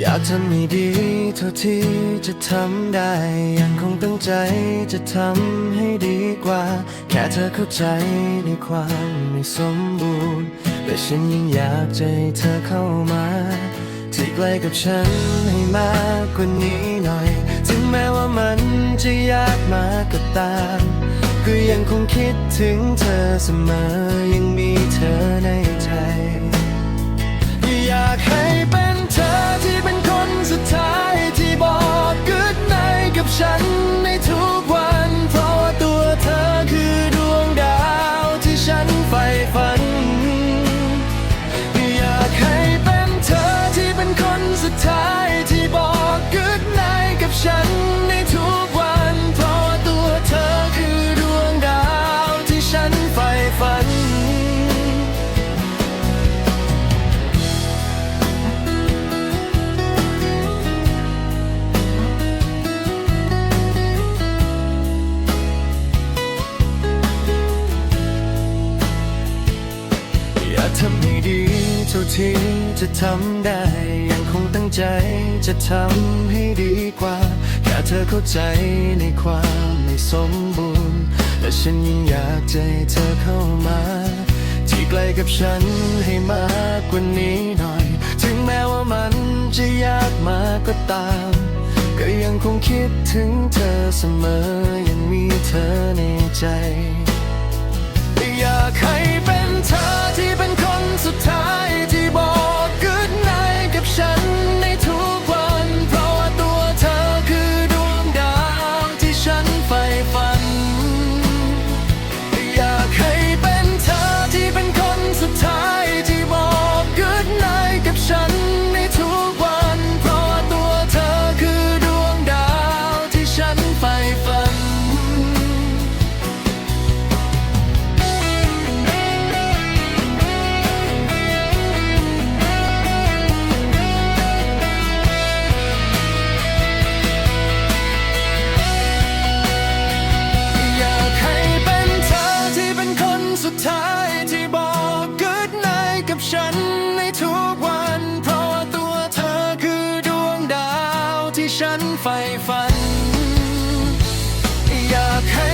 อยากทำไม่ดีเท่าที่จะทำได้ ยังคงตั้งใจจะทำให้ดีกว่า แค่เธอเข้าใจในความไม่สมบูรณ์แต่ฉันยังอยากจะให้เธอเข้ามาที่ใกล้กับฉันให้มากกว่านี้หน่อย ถึงแม้ว่ามันจะยากมากก็ตาม ก็ยังคงคิดถึงเธอเสมอยังมี ฉันในทุกวัน เพราะว่าตัวเธอคือดวงดาวที่ฉันใฝ่ฝัน อยากให้เป็นเธอที่เป็นคนสุดท้ายที่บอกกึดในกับฉัน อยาทำให้ดีเท่าที่จะทำได้ ยังคงตั้งใจจะทำให้ดีกว่า แค่เธอเข้าใจในความไม่สมบูรณ์ และฉันยังอยากให้เธอเข้ามา ที่ใกล้กับฉันให้มากกว่านี้หน่อย ถึงแม้ว่ามันจะยากมากก็ตาม ก็ยังคงคิดถึงเธอเสมอยังมีเธอในใจ ในทุกวัน เพราะตัวเธอคือดวงดาวที่ฉันใฝ่ฝัน อยากให้